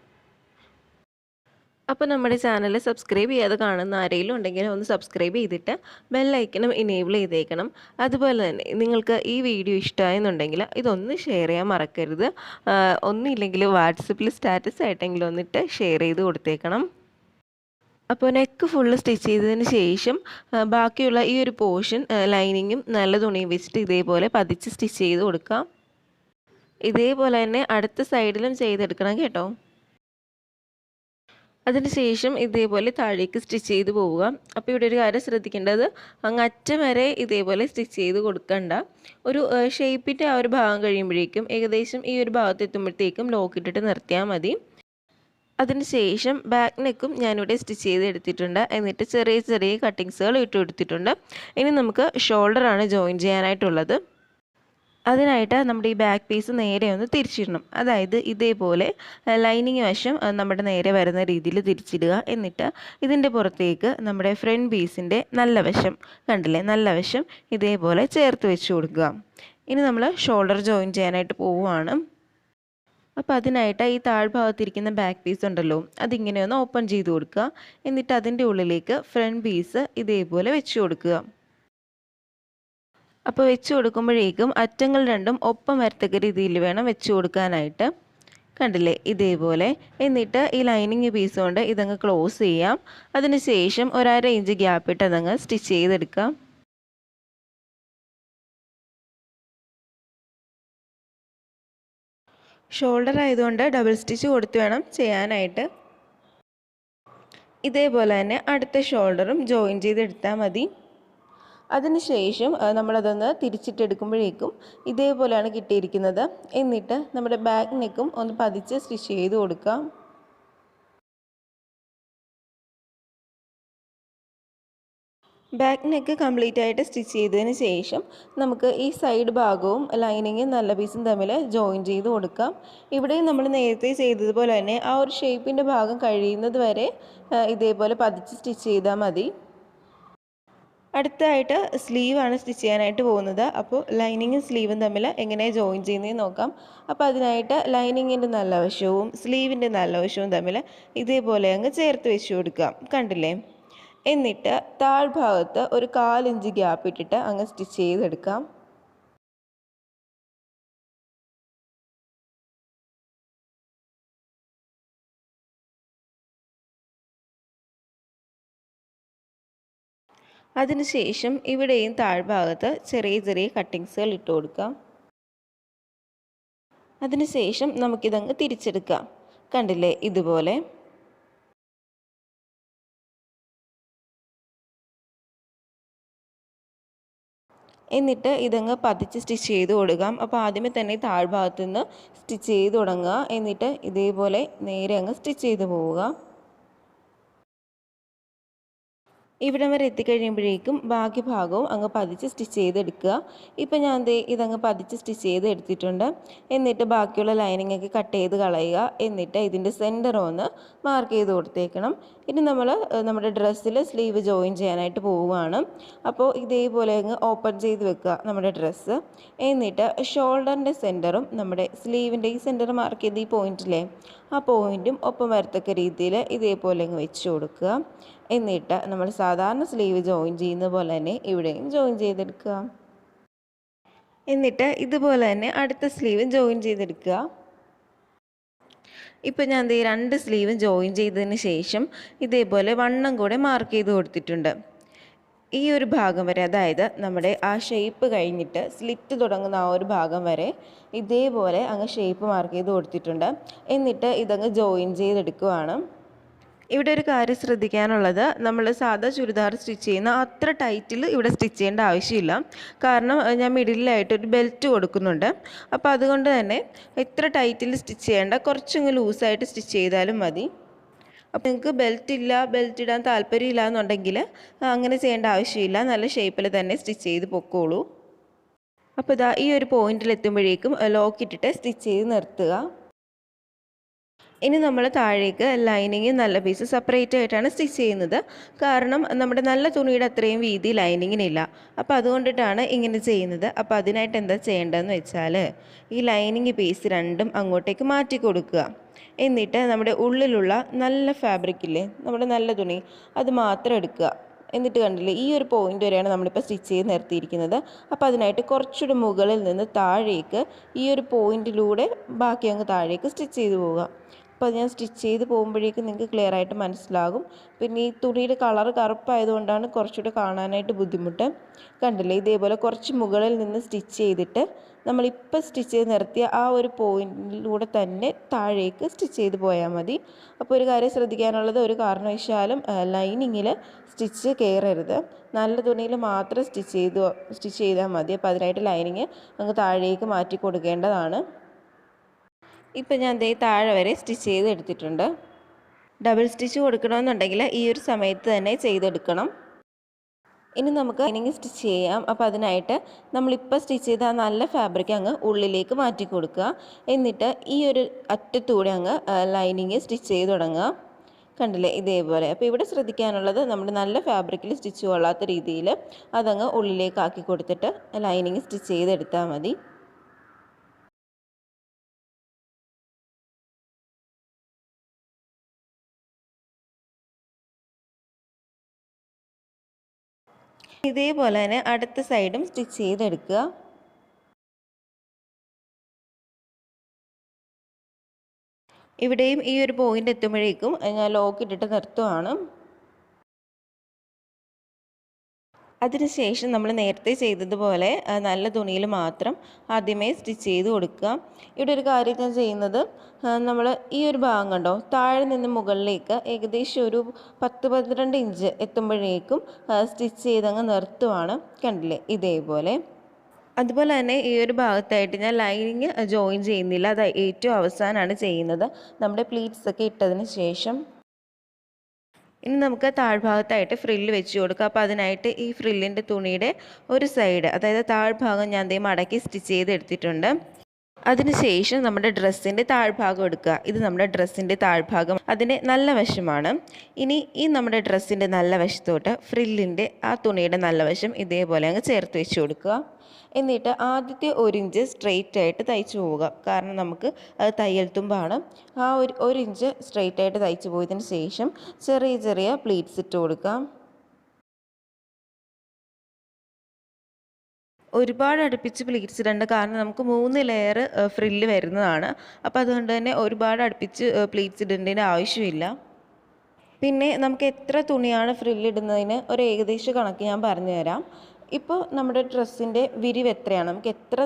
അപ്പോൾ നമ്മുടെ ചാനൽ സബ്സ്ക്രൈബ് ചെയ്യാതെ കാണുന്ന ആരെങ്കിലും ഉണ്ടെങ്കിൽ ഒന്ന് സബ്സ്ക്രൈബ് ചെയ്തിട്ട് ബെല്ലൈക്കണം ഇനേബിൾ ചെയ്തേക്കണം. അതുപോലെ തന്നെ നിങ്ങൾക്ക് ഈ വീഡിയോ ഇഷ്ടമായെന്നുണ്ടെങ്കിൽ ഇതൊന്ന് ഷെയർ ചെയ്യാൻ മറക്കരുത്. ഒന്നില്ലെങ്കിൽ വാട്സപ്പിൽ സ്റ്റാറ്റസ് ആയിട്ടെങ്കിലും ഒന്നിട്ട് ഷെയർ ചെയ്ത് കൊടുത്തേക്കണം. അപ്പോൾ നെക്ക് ഫുള്ള് സ്റ്റിച്ച് ചെയ്തതിന് ശേഷം ബാക്കിയുള്ള ഈ ഒരു പോർഷൻ ലൈനിങ്ങും നല്ല തുണിയും വെച്ചിട്ട് ഇതേപോലെ പതിച്ച് സ്റ്റിച്ച് ചെയ്ത് കൊടുക്കാം. ഇതേപോലെ തന്നെ അടുത്ത സൈഡിലും ചെയ്തെടുക്കണം കേട്ടോ. അതിനുശേഷം ഇതേപോലെ താഴേക്ക് സ്റ്റിച്ച് ചെയ്ത് പോവുക. അപ്പോൾ ഇവിടെ ഒരു കാര്യം ശ്രദ്ധിക്കേണ്ടത് അങ്ങ് അറ്റം വരെ ഇതേപോലെ സ്റ്റിച്ച് ചെയ്ത് കൊടുക്കണ്ട. ഒരു ഷേപ്പിന്റെ ആ ഒരു ഭാഗം കഴിയുമ്പോഴേക്കും ഏകദേശം ഈ ഒരു ഭാഗത്ത് എത്തുമ്പോഴത്തേക്കും ലോക്ക് ഇട്ടിട്ട് നിർത്തിയാൽ മതി. അതിനുശേഷം ബാക്ക് നെക്കും ഞാനിവിടെ സ്റ്റിച്ച് ചെയ്ത് എടുത്തിട്ടുണ്ട്. എന്നിട്ട് ചെറിയ ചെറിയ കട്ടിങ്സുകൾ ഇട്ട് കൊടുത്തിട്ടുണ്ട്. ഇനി നമുക്ക് ഷോൾഡറാണ് ജോയിൻ ചെയ്യാനായിട്ടുള്ളത്. അതിനായിട്ട് നമ്മുടെ ഈ ബാക്ക് പീസ് നേരെ ഒന്ന് തിരിച്ചിടണം. അതായത് ഇതേപോലെ ലൈനിങ് വശം നമ്മുടെ നേരെ വരുന്ന രീതിയിൽ തിരിച്ചിടുക. എന്നിട്ട് ഇതിന്റെ പുറത്തേക്ക് നമ്മുടെ ഫ്രണ്ട് പീസിന്റെ നല്ല വശം കണ്ടില്ലേ? നല്ല വശം ഇതേപോലെ ചേർത്ത് വെച്ച് കൊടുക്കുക. ഇനി നമ്മൾ ഷോൾഡർ ജോയിൻ ചെയ്യാനായിട്ട് പോവുകയാണ്. അപ്പോൾ അതിനായിട്ട് ഈ താഴ്ഭാഗത്തിരിക്കുന്ന ബാക്ക് പീസ് ഉണ്ടല്ലോ അതിങ്ങനെ ഒന്ന് ഓപ്പൺ ചെയ്ത് കൊടുക്കുക. എന്നിട്ട് അതിന്റെ ഉള്ളിലേക്ക് ഫ്രണ്ട് പീസ് ഇതേപോലെ വെച്ച് കൊടുക്കുക. അപ്പോൾ വെച്ച് കൊടുക്കുമ്പോഴേക്കും അറ്റങ്ങൾ രണ്ടും ഒപ്പം വരത്തക്ക രീതിയിൽ വേണം വെച്ച് കൊടുക്കാനായിട്ട്. കണ്ടില്ലേ? ഇതേപോലെ. എന്നിട്ട് ഈ ലൈനിങ് പീസ് കൊണ്ട് ഇതങ്ങ് ക്ലോസ് ചെയ്യാം. അതിനുശേഷം ഒരര ഇഞ്ച് ഗ്യാപ്പ് ഇട്ട് അതങ്ങ് സ്റ്റിച്ച് ചെയ്തെടുക്കാം. ഷോൾഡർ ആയതുകൊണ്ട് ഡബിൾ സ്റ്റിച്ച് കൊടുത്ത് വേണം ചെയ്യാനായിട്ട്. ഇതേപോലെ തന്നെ അടുത്ത ഷോൾഡറും ജോയിൻ ചെയ്തെടുത്താൽ മതി. അതിനുശേഷം നമ്മളതൊന്ന് തിരിച്ചിട്ടെടുക്കുമ്പോഴേക്കും ഇതേപോലെയാണ് കിട്ടിയിരിക്കുന്നത്. എന്നിട്ട് നമ്മുടെ ബാക്ക് നെക്കും ഒന്ന് പതിച്ച് സ്റ്റിച്ച് ചെയ്ത് കൊടുക്കാം. ബാക്ക് നെക്ക് കംപ്ലീറ്റ് ആയിട്ട് സ്റ്റിച്ച് ചെയ്തതിന് ശേഷം നമുക്ക് ഈ സൈഡ് ഭാഗവും ലൈനിങ്ങും നല്ല പീസും തമ്മിൽ ജോയിൻ ചെയ്ത് കൊടുക്കാം. ഇവിടെ നമ്മൾ നേരത്തെ ചെയ്തതുപോലെ തന്നെ ആ ഒരു ഷേപ്പിന്റെ ഭാഗം കഴിയുന്നത് വരെ ഇതേപോലെ പതിച്ച് സ്റ്റിച്ച് ചെയ്താൽ മതി. അടുത്തതായിട്ട് സ്ലീവാണ് സ്റ്റിച്ച് ചെയ്യാനായിട്ട് പോകുന്നത്. അപ്പോൾ ലൈനിങ്ങും സ്ലീവും തമ്മിൽ എങ്ങനെ ജോയിൻ ചെയ്യുന്നതെന്ന് നോക്കാം. അപ്പോൾ അതിനായിട്ട് ലൈനിങ്ങിന്റെ നല്ല വശവും സ്ലീവിന്റെ നല്ല വശവും തമ്മിൽ ഇതേപോലെ അങ്ങ് ചേർത്ത് വെച്ച് കൊടുക്കാം കണ്ടില്ലേ? എന്നിട്ട് താഴ്ഭാഗത്ത് ഒരു കാലിഞ്ച് ഗ്യാപ്പ് ഇട്ടിട്ട് അങ്ങ് സ്റ്റിച്ച് ചെയ്തെടുക്കാം. അതിനുശേഷം ഇവിടെയും താഴ്ഭാഗത്ത് ചെറിയ ചെറിയ കട്ടിങ്സുകൾ ഇട്ട് കൊടുക്കാം. അതിനുശേഷം നമുക്കിതങ്ങ് തിരിച്ചെടുക്കാം. കണ്ടില്ലേ? ഇതുപോലെ. എന്നിട്ട് ഇതങ്ങ് പതിച്ച് സ്റ്റിച്ച് ചെയ്ത് കൊടുക്കാം. അപ്പോൾ ആദ്യമേ തന്നെ താഴ്ഭാഗത്ത് നിന്ന് സ്റ്റിച്ച് ചെയ്ത് തുടങ്ങുക. എന്നിട്ട് ഇതേപോലെ നേരെ അങ്ങ് സ്റ്റിച്ച് ചെയ്ത് പോവുക. ഇവിടം വരെ എത്തിക്കഴിയുമ്പോഴേക്കും ബാക്കി ഭാഗവും അങ്ങ് പതിച്ച് സ്റ്റിച്ച് ചെയ്തെടുക്കുക. ഇപ്പം ഞാൻ ദേ ഇതങ്ങ് പതിച്ച് സ്റ്റിച്ച് ചെയ്ത് എടുത്തിട്ടുണ്ട് എന്നിട്ട് ബാക്കിയുള്ള ലൈനിങ് ഒക്കെ കട്ട് ചെയ്ത് കളയുക. എന്നിട്ട് ഇതിന്റെ സെന്റർ ഒന്ന് മാർക്ക് ചെയ്ത് കൊടുത്തേക്കണം. ഇനി നമ്മൾ നമ്മുടെ ഡ്രസ്സിൽ സ്ലീവ് ജോയിൻ ചെയ്യാനായിട്ട് പോവുകയാണ്. അപ്പോൾ ഇതേപോലെ അങ്ങ് ഓപ്പൺ ചെയ്ത് വെക്കുക നമ്മുടെ ഡ്രസ്സ് എന്നിട്ട് ഷോൾഡറിന്റെ സെന്ററും നമ്മുടെ സ്ലീവിന്റെ ഈ സെന്റർ മാർക്ക് ചെയ്ത് ഈ പോയിന്റില്ലേ ആ പോയിന്റും ഒപ്പം വരത്തക്ക രീതിയിൽ ഇതേപോലെ അങ്ങ് വെച്ച് കൊടുക്കുക. എന്നിട്ട് നമ്മൾ സാധാരണ സ്ലീവ് ജോയിൻ ചെയ്യുന്ന പോലെ തന്നെ ഇവിടെയും ജോയിൻ ചെയ്തെടുക്കുക. എന്നിട്ട് ഇതുപോലെ തന്നെ അടുത്ത സ്ലീവ് ജോയിൻ ചെയ്തെടുക്കുക. ഇപ്പോൾ ഞാൻ ദേ രണ്ട് സ്ലീവും ജോയിൻ ചെയ്തതിന് ശേഷം ഇതേപോലെ വണ്ണം കൂടെ മാർക്ക് ചെയ്ത് കൊടുത്തിട്ടുണ്ട്. ഈ ഒരു ഭാഗം വരെ അതായത് നമ്മുടെ ആ ഷേപ്പ് കഴിഞ്ഞിട്ട് സ്ലിറ്റ് തുടങ്ങുന്ന ആ ഒരു ഭാഗം വരെ ഇതേപോലെ അങ്ങ് ഷേപ്പ് മാർക്ക് ചെയ്ത് കൊടുത്തിട്ടുണ്ട്. എന്നിട്ട് ഇതങ്ങ് ജോയിൻ ചെയ്തെടുക്കുവാണ്. ഇവിടെ ഒരു കാര്യം ശ്രദ്ധിക്കാനുള്ളത്. നമ്മൾ സാധാ ചുരിദാർ സ്റ്റിച്ച് ചെയ്യുന്ന അത്ര ടൈറ്റിൽ ഇവിടെ സ്റ്റിച്ച് ചെയ്യേണ്ട ആവശ്യമില്ല. കാരണം ഞാൻ മിഡിലായിട്ട് ഒരു ബെൽറ്റ് കൊടുക്കുന്നുണ്ട്. അപ്പോൾ അതുകൊണ്ട് തന്നെ ഇത്ര ടൈറ്റിൽ സ്റ്റിച്ച് ചെയ്യേണ്ട കുറച്ചങ്ങ് ലൂസായിട്ട് സ്റ്റിച്ച് ചെയ്താലും മതി. അപ്പോൾ നിങ്ങൾക്ക് ബെൽറ്റ് ഇല്ല ബെൽറ്റ് ഇടാൻ താല്പര്യമില്ല എന്നുണ്ടെങ്കിൽ അങ്ങനെ ചെയ്യേണ്ട ആവശ്യമില്ല. നല്ല ഷേപ്പിൽ തന്നെ സ്റ്റിച്ച് ചെയ്ത് പൊക്കോളൂ. അപ്പോൾ ഇതാ ഈ ഒരു പോയിന്റിൽ എത്തുമ്പോഴേക്കും ലോക്ക് ഇട്ടിട്ട് സ്റ്റിച്ച് ചെയ്ത് നിർത്തുക. ഇനി നമ്മൾ താഴേക്ക് ലൈനിങ് നല്ല പീസ് സെപ്പറേറ്റ് ആയിട്ടാണ് സ്റ്റിച്ച് ചെയ്യുന്നത്. കാരണം നമ്മുടെ നല്ല തുണിയുടെ അത്രയും വീതി ലൈനിങ്ങിനില്ല അപ്പോൾ അതുകൊണ്ടിട്ടാണ് ഇങ്ങനെ ചെയ്യുന്നത്. അപ്പോൾ അതിനായിട്ട് എന്താ ചെയ്യേണ്ടതെന്ന് വെച്ചാൽ ഈ ലൈനിങ് പീസ് രണ്ടും അങ്ങോട്ടേക്ക് മാറ്റി കൊടുക്കുക. എന്നിട്ട് നമ്മുടെ ഉള്ളിലുള്ള നല്ല ഫാബ്രിക്കില്ലേ നമ്മുടെ നല്ല തുണി അത് മാത്രം എടുക്കുക. എന്നിട്ട് കണ്ടില്ലേ ഈ ഒരു പോയിന്റ് വരെയാണ് നമ്മളിപ്പോൾ സ്റ്റിച്ച് ചെയ്ത് നിർത്തിയിരിക്കുന്നത്. അപ്പോൾ അതിനായിട്ട് കുറച്ചുകൂടി മുകളിൽ നിന്ന് താഴേക്ക് ഈ ഒരു പോയിന്റിലൂടെ ബാക്കി അങ്ങ് താഴേക്ക് സ്റ്റിച്ച് ചെയ്ത് പോവുക. അപ്പോൾ അത് ഞാൻ സ്റ്റിച്ച് ചെയ്ത് പോകുമ്പോഴേക്കും നിങ്ങൾക്ക് ക്ലിയർ ആയിട്ട് മനസ്സിലാകും. പിന്നെ ഈ തുണിയുടെ കളർ കറുപ്പായതുകൊണ്ടാണ് കുറച്ചുകൂടെ കാണാനായിട്ട് ബുദ്ധിമുട്ട്. കണ്ടില്ലേ? ഇതേപോലെ കുറച്ച് മുകളിൽ നിന്ന് സ്റ്റിച്ച് ചെയ്തിട്ട് നമ്മളിപ്പോൾ സ്റ്റിച്ച് ചെയ്ത് നിർത്തിയ ആ ഒരു പോയിന്റിലൂടെ തന്നെ താഴേക്ക് സ്റ്റിച്ച് ചെയ്ത് പോയാൽ മതി. അപ്പോൾ ഒരു കാര്യം ശ്രദ്ധിക്കാനുള്ളത് ഒരു കാരണവശാലും ലൈനിങ്ങിൽ സ്റ്റിച്ച് കയറരുത്. നല്ല തുണിയിൽ മാത്രം സ്റ്റിച്ച് ചെയ്ത് സ്റ്റിച്ച് ചെയ്താൽ മതി. അപ്പോൾ അതിനായിട്ട് ലൈനിങ് അങ്ങ് താഴേക്ക് മാറ്റി കൊടുക്കേണ്ടതാണ്. ഇപ്പം ഞാൻ ദേ താഴെ വരെ സ്റ്റിച്ച് ചെയ്ത് എടുത്തിട്ടുണ്ട് ഡബിൾ സ്റ്റിച്ച് കൊടുക്കണമെന്നുണ്ടെങ്കിൽ ഈ ഒരു സമയത്ത് തന്നെ ചെയ്തെടുക്കണം. ഇനി നമുക്ക് ലൈനിങ് സ്റ്റിച്ച് ചെയ്യാം. അപ്പോൾ അതിനായിട്ട് നമ്മളിപ്പോൾ സ്റ്റിച്ച് ചെയ്ത നല്ല ഫാബ്രിക് അങ്ങ് ഉള്ളിലേക്ക് മാറ്റി കൊടുക്കുക. എന്നിട്ട് ഈ ഒരു അറ്റത്തൂടെ അങ്ങ് ലൈനിങ് സ്റ്റിച്ച് ചെയ്ത് തുടങ്ങുക. കണ്ടില്ലേ? ഇതേപോലെ. അപ്പോൾ ഇവിടെ ശ്രദ്ധിക്കാനുള്ളത് നമ്മൾ നല്ല ഫാബ്രിക്കിൽ സ്റ്റിച്ച് കൊള്ളാത്ത രീതിയിൽ അതങ്ങ് ഉള്ളിലേക്ക് ആക്കി കൊടുത്തിട്ട് ലൈനിങ് സ്റ്റിച്ച് ചെയ്തെടുത്താൽ മതി. ഇതേപോലെ തന്നെ അടുത്ത സൈഡും സ്റ്റിച്ച് ചെയ്തെടുക്കുക. ഇവിടെയും ഈ ഒരു പോയിന്റ് എത്തുമ്പോഴേക്കും ഞാൻ ലോക്ക് ഇട്ടിട്ട് നിർത്തുവാണ്. അതിനുശേഷം നമ്മൾ നേരത്തെ ചെയ്തതുപോലെ നല്ല തുണിയിൽ മാത്രം ആദ്യമേ സ്റ്റിച്ച് ചെയ്ത് കൊടുക്കുക. ഇവിടെ ഒരു കാര്യം ഞാൻ ചെയ്യുന്നത് നമ്മൾ ഈ ഒരു ഭാഗം കണ്ടോ? താഴെ നിന്ന് മുകളിലേക്ക് ഏകദേശം ഒരു പത്ത് പന്ത്രണ്ട് ഇഞ്ച് എത്തുമ്പോഴേക്കും സ്റ്റിച്ച് ചെയ്തങ്ങ് നിർത്തുവാണ്. കണ്ടില്ലേ? ഇതേപോലെ. അതുപോലെ തന്നെ ഈ ഒരു ഭാഗത്തായിട്ട് ഞാൻ ലൈനിങ് ജോയിൻ ചെയ്യുന്നില്ല. അത് ഏറ്റവും അവസാനമാണ് ചെയ്യുന്നത്. നമ്മുടെ പ്ലീറ്റ്സൊക്കെ ഇട്ടതിന് ശേഷം. ഇനി നമുക്ക് താഴ്ഭാഗത്തായിട്ട് ഫ്രില്ല് വെച്ച് കൊടുക്കുക അപ്പോൾ അതിനായിട്ട് ഈ ഫ്രില്ലിന്റെ തുണിയുടെ ഒരു സൈഡ് അതായത് താഴ്ഭാഗം ഞാൻ ദേ മടക്കി സ്റ്റിച്ച് ചെയ്ത് എടുത്തിട്ടുണ്ട്. അതിനുശേഷം നമ്മുടെ ഡ്രസ്സിന്റെ താഴ്ഭാഗം എടുക്കുക. ഇത് നമ്മുടെ ഡ്രസ്സിന്റെ താഴ്ഭാഗം. അതിന്റെ നല്ല വശമാണ്. ഇനി ഈ നമ്മുടെ ഡ്രസ്സിന്റെ നല്ല വശത്തോട്ട് ഫ്രില്ലിന്റെ ആ തുണിയുടെ നല്ല വശം ഇതേപോലെ അങ്ങ് ചേർത്ത് വെച്ച് കൊടുക്കുക. എന്നിട്ട് ആദ്യത്തെ ഒരു ഇഞ്ച് സ്ട്രെയിറ്റ് ആയിട്ട് തയ്ച്ചു പോവുക. കാരണം നമുക്ക് അത് തയ്യൽ തുമ്പാണ്. ആ ഒരു ഒരു ഇഞ്ച് സ്ട്രെയിറ്റ് ആയിട്ട് തയ്ച്ചു പോയതിന് ശേഷം ചെറിയ ചെറിയ പ്ലീറ്റ്സ് ഇട്ട് കൊടുക്കാം ഒരുപാട് അടുപ്പിച്ച് പ്ലീറ്റ്സ് ഇടേണ്ട കാരണം നമുക്ക് മൂന്ന് ലെയർ ഫ്രില്ല് വരുന്നതാണ്. അപ്പോൾ അതുകൊണ്ട് തന്നെ ഒരുപാട് അടുപ്പിച്ച് പ്ലീറ്റ്സ് ഇടേണ്ടതിന്റെ ആവശ്യമില്ല. പിന്നെ നമുക്ക് എത്ര തുണിയാണ് ഫ്രില്ലിടുന്നതിന് ഒരു ഏകദേശ കണക്ക് ഞാൻ പറഞ്ഞു തരാം ഇപ്പോൾ നമ്മുടെ ഡ്രസ്സിന്റെ വിരിവ് എത്രയാണ്? നമുക്ക് എത്ര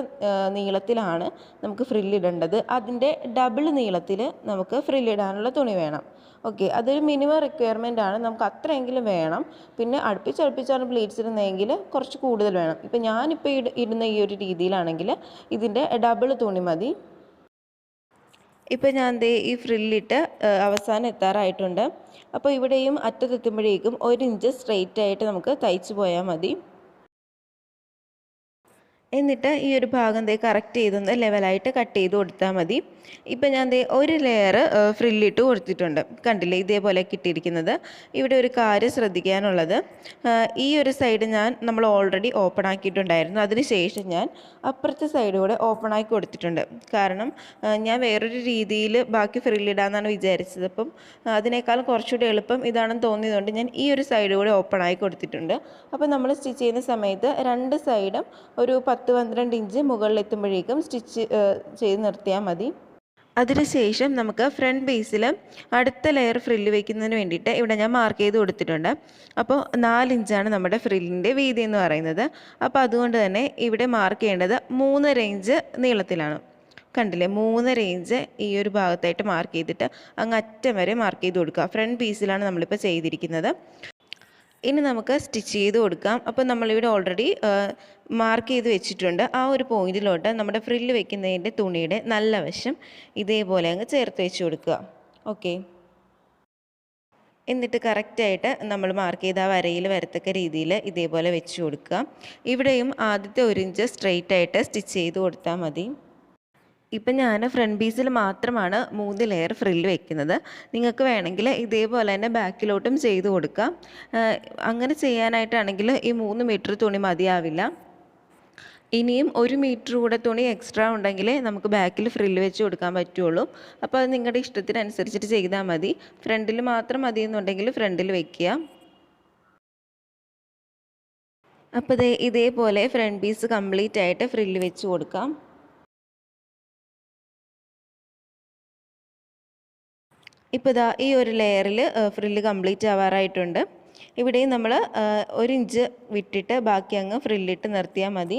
നീളത്തിലാണ് നമുക്ക് ഫ്രില്ലിടേണ്ടത് അതിന്റെ ഡബിൾ നീളത്തിൽ നമുക്ക് ഫ്രില്ലിടാനുള്ള തുണി വേണം. ഓക്കെ അതൊരു മിനിമം റിക്വയർമെന്റ് ആണ്. നമുക്ക് അത്രയെങ്കിലും വേണം. പിന്നെ അടുപ്പിച്ചടുപ്പിച്ചാണ് പ്ലീറ്റ്സ് ഇടുന്നതെങ്കിൽ കുറച്ച് കൂടുതൽ വേണം. ഇപ്പം ഞാനിപ്പോൾ ഇട ഇടുന്ന ഈ ഒരു രീതിയിലാണെങ്കിൽ ഇതിന്റെ ഡബിൾ തുണി മതി. ഇപ്പം ഞാൻ ദേ ഈ ഫ്രില്ലിട്ട് അവസാനം എത്താറായിട്ടുണ്ട്. അപ്പോൾ ഇവിടെയും അറ്റത്തെത്തുമ്പോഴേക്കും ഒരു ഇഞ്ച് സ്ട്രെയിറ്റ് ആയിട്ട് നമുക്ക് തയ്ച്ചു പോയാൽ മതി. എന്നിട്ട് ഈ ഒരു ഭാഗം ദേ കറക്റ്റ് ചെയ്തൊന്ന് ലെവലായിട്ട് കട്ട് ചെയ്ത് കൊടുത്താൽ മതി. ഇപ്പം ഞാൻ ദേ ഒരു ലെയർ ഫ്രില്ലിട്ട് കൊടുത്തിട്ടുണ്ട്. കണ്ടില്ലേ? ഇതേപോലെ കിട്ടിയിരിക്കുന്നത്. ഇവിടെ ഒരു കാര്യം ശ്രദ്ധിക്കാനുള്ളത്. ഈ ഒരു സൈഡ് ഞാൻ നമ്മൾ ഓൾറെഡി ഓപ്പൺ ആക്കിയിട്ടുണ്ടായിരുന്നു. അതിന് ശേഷം ഞാൻ അപ്പുറത്തെ സൈഡ് കൂടെ ഓപ്പൺ ആക്കി കൊടുത്തിട്ടുണ്ട്. കാരണം ഞാൻ വേറൊരു രീതിയിൽ ബാക്കി ഫ്രില്ലിടാന്നാണ് വിചാരിച്ചത്. അപ്പം അതിനേക്കാൾ കുറച്ചുകൂടി എളുപ്പം ഇതാണെന്ന് തോന്നിയതുകൊണ്ട് ഞാൻ ഈ ഒരു സൈഡ് കൂടെ ഓപ്പൺ ആക്കി കൊടുത്തിട്ടുണ്ട്. അപ്പോൾ നമ്മൾ സ്റ്റിച്ച് ചെയ്യുന്ന സമയത്ത് രണ്ട് സൈഡും ഒരു പത്ത് പന്ത്രണ്ട് ഇഞ്ച് മുകളിലെത്തുമ്പോഴേക്കും സ്റ്റിച്ച് ചെയ്ത് നിർത്തിയാൽ മതി. അതിനുശേഷം നമുക്ക് ഫ്രണ്ട് ബേസിൽ അടുത്ത ലെയർ ഫ്രില്ല് വെക്കുന്നതിന് വേണ്ടിയിട്ട് ഇവിടെ ഞാൻ മാർക്ക് ചെയ്ത് കൊടുത്തിട്ടുണ്ട്. അപ്പോൾ നാലിഞ്ചാണ് നമ്മുടെ ഫ്രില്ലിന്റെ വീതി എന്ന് പറയുന്നത്. അപ്പോൾ അതുകൊണ്ട് തന്നെ ഇവിടെ മാർക്ക് ചെയ്യേണ്ടത് മൂന്ന് റേഞ്ച് നീളത്തിലാണ്. കണ്ടില്ലേ? മൂന്ന് റേഞ്ച് ഈ ഒരു ഭാഗത്തായിട്ട് മാർക്ക് ചെയ്തിട്ട് അങ്ങ് അറ്റം വരെ മാർക്ക് ചെയ്ത് കൊടുക്കുക. ഫ്രണ്ട് പീസിലാണ് നമ്മളിപ്പോൾ ചെയ്തിരിക്കുന്നത്. ഇനി നമുക്ക് സ്റ്റിച്ച് ചെയ്ത് കൊടുക്കാം. അപ്പോൾ നമ്മളിവിടെ ഓൾറെഡി മാർക്ക് ചെയ്ത് വെച്ചിട്ടുണ്ട്. ആ ഒരു പോയിന്റിലോട്ട് നമ്മുടെ ഫ്രില്ല് വെക്കുന്നതിന്റെ തുണിയുടെ നല്ല വശം ഇതേപോലെ അങ്ങ് ചേർത്ത് വെച്ച് കൊടുക്കുക. ഓക്കെ എന്നിട്ട് കറക്റ്റായിട്ട് നമ്മൾ മാർക്ക് ചെയ്ത ആ വരയിൽ വരത്തക്ക രീതിയിൽ ഇതേപോലെ വെച്ച് കൊടുക്കുക. ഇവിടെയും ആദ്യത്തെ ഒരു ഇഞ്ച് സ്ട്രെയിറ്റ് ആയിട്ട് സ്റ്റിച്ച് ചെയ്ത് കൊടുത്താൽ മതി. ഇപ്പം ഞാൻ ഫ്രണ്ട് പീസിൽ മാത്രമാണ് മൂന്ന് ലെയർ ഫ്രില്ല് വെക്കുന്നത്. നിങ്ങൾക്ക് വേണമെങ്കിൽ ഇതേപോലെ തന്നെ ബാക്കിലോട്ടും ചെയ്ത് കൊടുക്കാം. അങ്ങനെ ചെയ്യാനായിട്ടാണെങ്കിൽ ഈ മൂന്ന് മീറ്റർ തുണി മതിയാവില്ല. ഇനിയും ഒരു മീറ്റർ കൂടെ തുണി എക്സ്ട്രാ ഉണ്ടെങ്കിൽ നമുക്ക് ബാക്കിൽ ഫ്രില്ല് വെച്ച് കൊടുക്കാൻ പറ്റുള്ളൂ. അപ്പോൾ അത് നിങ്ങളുടെ ഇഷ്ടത്തിനനുസരിച്ചിട്ട് ചെയ്താൽ മതി. ഫ്രണ്ടിൽ മാത്രം മതി എന്നുണ്ടെങ്കിൽ ഫ്രണ്ടിൽ വെക്കുക. അപ്പോൾ ഇതേപോലെ ഫ്രണ്ട് പീസ് കംപ്ലീറ്റ് ആയിട്ട് ഫ്രില്ല് വെച്ച് കൊടുക്കാം. ഇപ്പോൾ ഇതാ ഈ ഒരു ലെയറിൽ ഫ്രില്ല് കംപ്ലീറ്റ് ആവാറായിട്ടുണ്ട്. ഇവിടെയും നമ്മൾ ഒരു ഇഞ്ച് വിട്ടിട്ട് ബാക്കി അങ്ങ് ഫ്രില്ലിട്ട് നിർത്തിയാൽ മതി.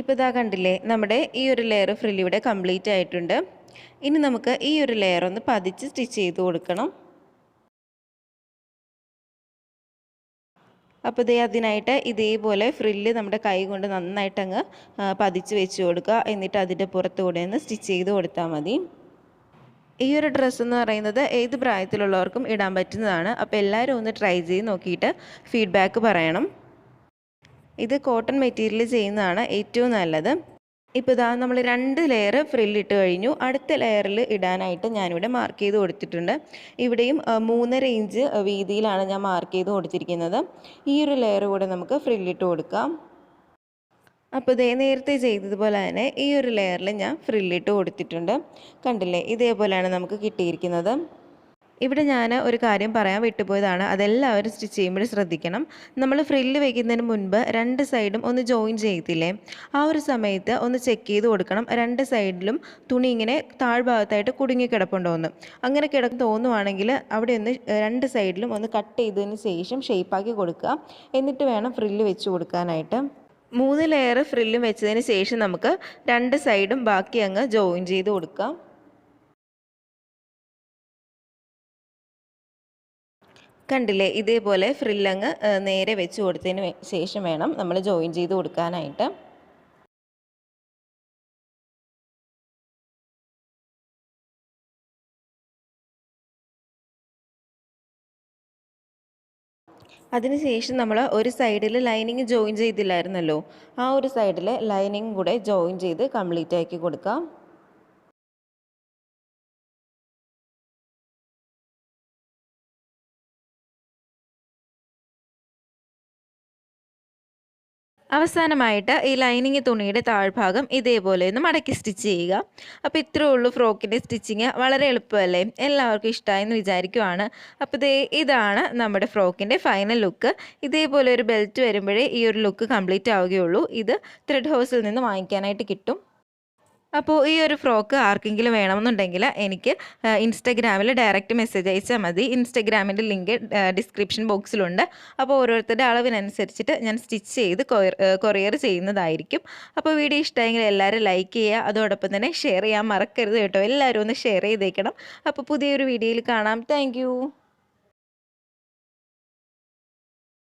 ഇപ്പോൾ ഇതാ കണ്ടില്ലേ നമ്മുടെ ഈ ഒരു ലെയർ ഫ്രില്ലിവിടെ കംപ്ലീറ്റ് ആയിട്ടുണ്ട്. ഇനി നമുക്ക് ഈ ഒരു ലെയർ ഒന്ന് പതിച്ച് സ്റ്റിച്ച് ചെയ്ത് കൊടുക്കണം. അപ്പോൾ ഇതേ അതിനായിട്ട് ഇതേപോലെ ഫ്രില്ല് നമ്മുടെ കൈ കൊണ്ട് നന്നായിട്ട് അങ്ങ് പതിച്ച് വെച്ച് കൊടുക്കുക. എന്നിട്ട് അതിന്റെ പുറത്തുകൂടെ ഒന്ന് സ്റ്റിച്ച് ചെയ്ത് കൊടുത്താൽ മതി. ഈ ഒരു ഡ്രസ്സ് എന്ന് പറയുന്നത് ഏത് പ്രായത്തിലുള്ളവർക്കും ഇടാൻ പറ്റുന്നതാണ്. അപ്പോൾ എല്ലാവരും ഒന്ന് ട്രൈ ചെയ്ത് നോക്കിയിട്ട് ഫീഡ്ബാക്ക് പറയണം. ഇത് കോട്ടൺ മെറ്റീരിയൽ ചെയ്യുന്നതാണ് ഏറ്റവും നല്ലത്. ഇപ്പോൾ ഇതാ നമ്മൾ രണ്ട് ലെയർ ഫ്രില്ലിട്ട് കഴിഞ്ഞു. അടുത്ത ലെയറിൽ ഇടാനായിട്ട് ഞാനിവിടെ മാർക്ക് ചെയ്ത് കൊടുത്തിട്ടുണ്ട്. ഇവിടെയും മൂന്നര ഇഞ്ച് വീതിയിലാണ് ഞാൻ മാർക്ക് ചെയ്ത് കൊടുത്തിരിക്കുന്നത്. ഈ ഒരു ലെയർ കൂടെ നമുക്ക് ഫ്രില്ലിട്ട് കൊടുക്കാം. അപ്പോൾ ഇതേ നേരത്തെ ചെയ്തതുപോലെ തന്നെ ഈ ഒരു ലെയറിൽ ഞാൻ ഫ്രില്ലിട്ട് കൊടുത്തിട്ടുണ്ട്. കണ്ടില്ലേ? ഇതേപോലെയാണ് നമുക്ക് കിട്ടിയിരിക്കുന്നത്. ഇവിടെ ഞാൻ ഒരു കാര്യം പറയാൻ വിട്ടുപോയതാണ്. അതെല്ലാവരും സ്റ്റിച്ച് ചെയ്യുമ്പോൾ ശ്രദ്ധിക്കണം. നമ്മൾ ഫ്രില്ല് വയ്ക്കുന്നതിന് മുൻപ് രണ്ട് സൈഡും ഒന്ന് ജോയിൻ ചെയ്തില്ലേ ആ ഒരു സമയത്ത് ഒന്ന് ചെക്ക് ചെയ്ത് കൊടുക്കണം. രണ്ട് സൈഡിലും തുണി ഇങ്ങനെ താഴ്ഭാഗത്തായിട്ട് കുടുങ്ങി കിടപ്പുണ്ടോയെന്ന് അങ്ങനെ കിടക്ക് തോന്നുവാണെങ്കിൽ അവിടെ ഒന്ന് രണ്ട് സൈഡിലും ഒന്ന് കട്ട് ചെയ്തതിന് ശേഷം ഷേപ്പാക്കി കൊടുക്കുക. എന്നിട്ട് വേണം ഫ്രില്ല് വെച്ച് കൊടുക്കാനായിട്ട്. മൂന്ന് ലെയർ ഫ്രില്ലും വെച്ചതിന് ശേഷം നമുക്ക് രണ്ട് സൈഡും ബാക്കി അങ്ങ് ജോയിൻ ചെയ്ത് കൊടുക്കാം. കണ്ടില്ലേ? ഇതേപോലെ ഫ്രില്ലങ്ങ് നേരെ വെച്ച് കൊടുത്തതിന് ശേഷം വേണം നമ്മൾ ജോയിൻ ചെയ്ത് കൊടുക്കാനായിട്ട്. അതിനുശേഷം നമ്മൾ ഒരു സൈഡിൽ ലൈനിങ് ജോയിൻ ചെയ്തില്ലായിരുന്നല്ലോ? ആ ഒരു സൈഡിൽ ലൈനിങ് കൂടെ ജോയിൻ ചെയ്ത് കംപ്ലീറ്റ് ആക്കി കൊടുക്കാം. അവസാനമായിട്ട് ഈ ലൈനിങ് തുണിയുടെ താഴ്ഭാഗം ഇതേപോലെ ഒന്ന് മടക്കി സ്റ്റിച്ച് ചെയ്യുക. അപ്പോൾ ഇത്രയേ ഉള്ളൂ ഫ്രോക്കിന്റെ സ്റ്റിച്ചിങ്. വളരെ എളുപ്പമല്ലേ? എല്ലാവർക്കും ഇഷ്ടമായെന്ന് വിചാരിക്കുവാണ്. അപ്പോൾ ഇതേ ഇതാണ് നമ്മുടെ ഫ്രോക്കിന്റെ ഫൈനൽ ലുക്ക് ഇതേപോലെ ഒരു ബെൽറ്റ് വരുമ്പോഴേ ഈ ഒരു ലുക്ക് കംപ്ലീറ്റ് ആവുകയുള്ളൂ. ഇത് ത്രെഡ് ഹൗസിൽ നിന്ന് വാങ്ങിക്കാനായിട്ട് കിട്ടും. അപ്പോൾ ഈ ഒരു ഫ്രോക്ക് ആർക്കെങ്കിലും വേണമെന്നുണ്ടെങ്കിൽ എനിക്ക് ഇൻസ്റ്റഗ്രാമിൽ ഡയറക്റ്റ് മെസ്സേജ് അയച്ചാൽ മതി. ഇൻസ്റ്റഗ്രാമിന്റെ ലിങ്ക് ഡിസ്ക്രിപ്ഷൻ ബോക്സിലുണ്ട്. അപ്പോൾ ഓരോരുത്തരുടെ അളവിനനുസരിച്ചിട്ട് ഞാൻ സ്റ്റിച്ച് ചെയ്ത് കൊറിയർ ചെയ്യുന്നതായിരിക്കും. അപ്പോൾ വീഡിയോ ഇഷ്ടമെങ്കിൽ എല്ലാവരും ലൈക്ക് ചെയ്യുക. അതോടൊപ്പം തന്നെ ഷെയർ ചെയ്യാൻ മറക്കരുത് കേട്ടോ. എല്ലാവരും ഒന്ന് ഷെയർ ചെയ്തേക്കണം. അപ്പോൾ പുതിയൊരു വീഡിയോയിൽ കാണാം. താങ്ക്